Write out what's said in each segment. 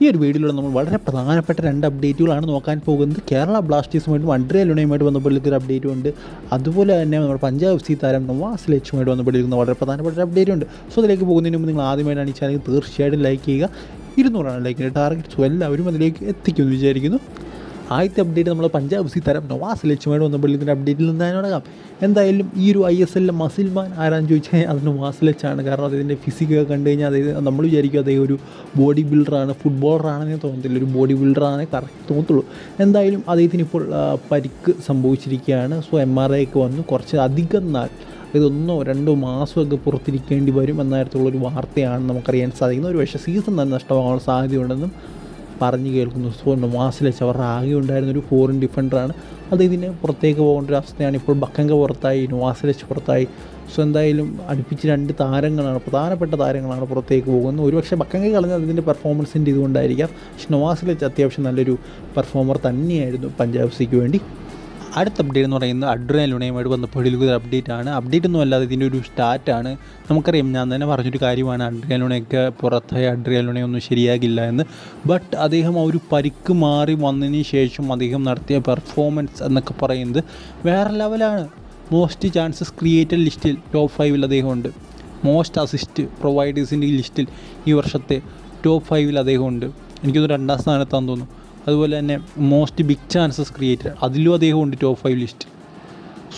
ഈ ഒരു വീഡിയോയിൽ നമ്മൾ വളരെ പ്രധാനപ്പെട്ട രണ്ട് അപ്ഡേറ്റുകളാണ് നോക്കാൻ പോകുന്നത്. കേരള ബ്ലാസ്റ്റേഴ്സുമായിട്ടും അഡ്രിയ ലുണയുമായിട്ട് ബന്ധപ്പെട്ടിരിക്കുന്ന ഒരു അപ്ഡേറ്റും ഉണ്ട്. അതുപോലെ തന്നെ നമ്മുടെ പഞ്ചാബ് സി താരം നവാസ് ലച്ചുമായിട്ട് ബന്ധപ്പെട്ടിരിക്കുന്ന വളരെ പ്രധാനപ്പെട്ട ഒരു അപ്ഡേറ്റ് ഉണ്ട്. സോ അതിലേക്ക് പോകുന്നതിന് മുമ്പ് നിങ്ങൾ ആദ്യമായിട്ടാണ് ഈ ചാനൽ തീർച്ചയായിട്ടും ലൈക്ക് ചെയ്യുക. ഇരുന്നൂറാണ് ലൈക്കിന്റെ ടാർഗറ്റ് സോ എല്ലാവരും അതിലേക്ക് എത്തിക്കുമെന്ന് വിചാരിക്കുന്നു. ആദ്യത്തെ അപ്ഡേറ്റ് നമ്മൾ പഞ്ചാബ് സി തരം. നവാസ് ലക്ഷ്യമായിട്ട് വന്നപ്പോഴേക്കും അപ്ഡേറ്റിൽ നിന്ന് തുടങ്ങാം എന്തായാലും ഈ ഒരു ഐ എസ് എല്ലിലെ മസിൽമാൻ ആരാന്ന് ചോദിച്ചാൽ അത് നവാസ് ലച്ചാണ് കാരണം അദ്ദേഹത്തിന്റെ ഫിസിക്കൊക്കെ കണ്ടു കഴിഞ്ഞാൽ അതായത് നമ്മൾ വിചാരിക്കും അദ്ദേഹം ഒരു ബോഡി ബിൽഡറാണ് ഫുട്ബോളറാണെന്നേ തോന്നത്തില്ല. ഒരു ബോഡി ബിൽഡറാണെന്നേ കറക്റ്റ് തോന്നത്തുള്ളൂ. എന്തായാലും അദ്ദേഹത്തിന് ഇപ്പോൾ പരിക്ക് സംഭവിച്ചിരിക്കുകയാണ്. സോ എം ആർ ഐ ഒക്കെ വന്നു. കുറച്ച് അധികം നാൾ ഇതൊന്നോ രണ്ടോ മാസമൊക്കെ പുറത്തിരിക്കേണ്ടി വരും എന്ന തരത്തിലുള്ളൊരു വാർത്തയാണ് നമുക്കറിയാൻ സാധിക്കുന്നത്. ഒരു പക്ഷേ സീസൺ തന്നെ നഷ്ടമാകാനുള്ള സാധ്യതയുണ്ടെന്നും പറഞ്ഞു കേൾക്കുന്നു. സോ നവാസിലച്ച് അവരുടെ ആകെ ഉണ്ടായിരുന്ന ഒരു ഫോറിൻ ഡിഫൻഡറാണ് അത് ഇതിന് പുറത്തേക്ക് പോകേണ്ട ഒരു അവസ്ഥയാണ് ഇപ്പോൾ ബക്കങ്ക പുറത്തായി നവാസിലച്ച് പുറത്തായി. സോ എന്തായാലും അടുപ്പിച്ച് രണ്ട് താരങ്ങളാണ് പ്രധാനപ്പെട്ട താരങ്ങളാണ് പുറത്തേക്ക് പോകുന്നത്. ഒരുപക്ഷെ ബക്കങ്ക കളഞ്ഞത് ഇതിന്റെ പെർഫോമൻസിന്റെ ഇതുകൊണ്ടായിരിക്കാം. പക്ഷെ നവാസിലച്ച് അത്യാവശ്യം നല്ലൊരു പെർഫോമർ തന്നെയായിരുന്നു പഞ്ചാബ് സിക്ക് വേണ്ടി. അടുത്ത അപ്ഡേറ്റ് എന്ന് പറയുന്നത് അഡ്രിയൻ ലുണയുമായിട്ട് ബന്ധപ്പെട്ടുള്ള ഒരു അപ്ഡേറ്റ് ആണ്. അപ്ഡേറ്റ് ഒന്നും അല്ലാതെ ഇതിന്റെ ഒരു ആണ്. നമുക്കറിയാം ഞാൻ തന്നെ പറഞ്ഞൊരു കാര്യമാണ് അഡ്രിയൻ ലുണയൊക്കെ പുറത്തായി അഡ്രിയൻ ലുണയൊന്നും ശരിയാകില്ല എന്ന്. ബട്ട് അദ്ദേഹം ആ ഒരു പരിക്ക് മാറി വന്നതിന് ശേഷം അദ്ദേഹം നടത്തിയ പെർഫോമൻസ് എന്നൊക്കെ പറയുന്നത് വേറെ ലെവലാണ് മോസ്റ്റ് ചാൻസസ് ക്രിയേറ്റഡ് ലിസ്റ്റിൽ ടോപ്പ് ഫൈവിൽ അദ്ദേഹമുണ്ട് മോസ്റ്റ് അസിസ്റ്റ് പ്രൊവൈഡേഴ്സിന്റെ ലിസ്റ്റിൽ ഈ വർഷത്തെ ടോപ്പ് ഫൈവിൽ അദ്ദേഹമുണ്ട് എനിക്കൊന്ന് രണ്ടാം സ്ഥാനത്താന്ന് തോന്നുന്നു. അതുപോലെ തന്നെ മോസ്റ്റ് ബിഗ് ചാൻസസ് ക്രിയേറ്റർ അതിലും അദ്ദേഹം ഉണ്ട് ടോപ്പ് ഫൈവ് ലിസ്റ്റ്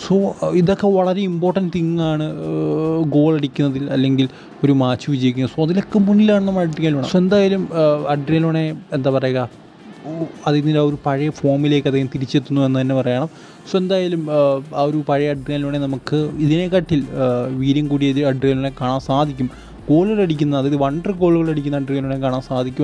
സോ ഇതൊക്കെ വളരെ ഇമ്പോർട്ടന്റ് തിങ് ആണ് ഗോൾ അടിക്കുന്നതിൽ അല്ലെങ്കിൽ ഒരു മാച്ച് വിജയിക്കുന്നത്. സോ അതിലൊക്കെ മുന്നിലാണ് നമ്മൾ അഡ്രിയലോണ സോ എന്തായാലും അഡ്രിയലോണെ എന്താ പറയുക? അതിന്റെ ആ ഒരു പഴയ ഫോമിലേക്ക് അദ്ദേഹം തിരിച്ചെത്തുന്നു എന്ന് തന്നെ പറയണം. സോ എന്തായാലും ആ, ഒരു പഴയ അഡ്രിയലോണെ നമുക്ക് ഇതിനെക്കാട്ടിൽ വീര്യം കൂടിയ അഡ്രിയലോണെ കാണാൻ സാധിക്കും. ഗോളുകൾ അടിക്കുന്ന അതായത് വണ്ടർ ഗോളുകൾ അടിക്കുന്ന അഡ്രിയലോണെ കാണാൻ സാധിക്കും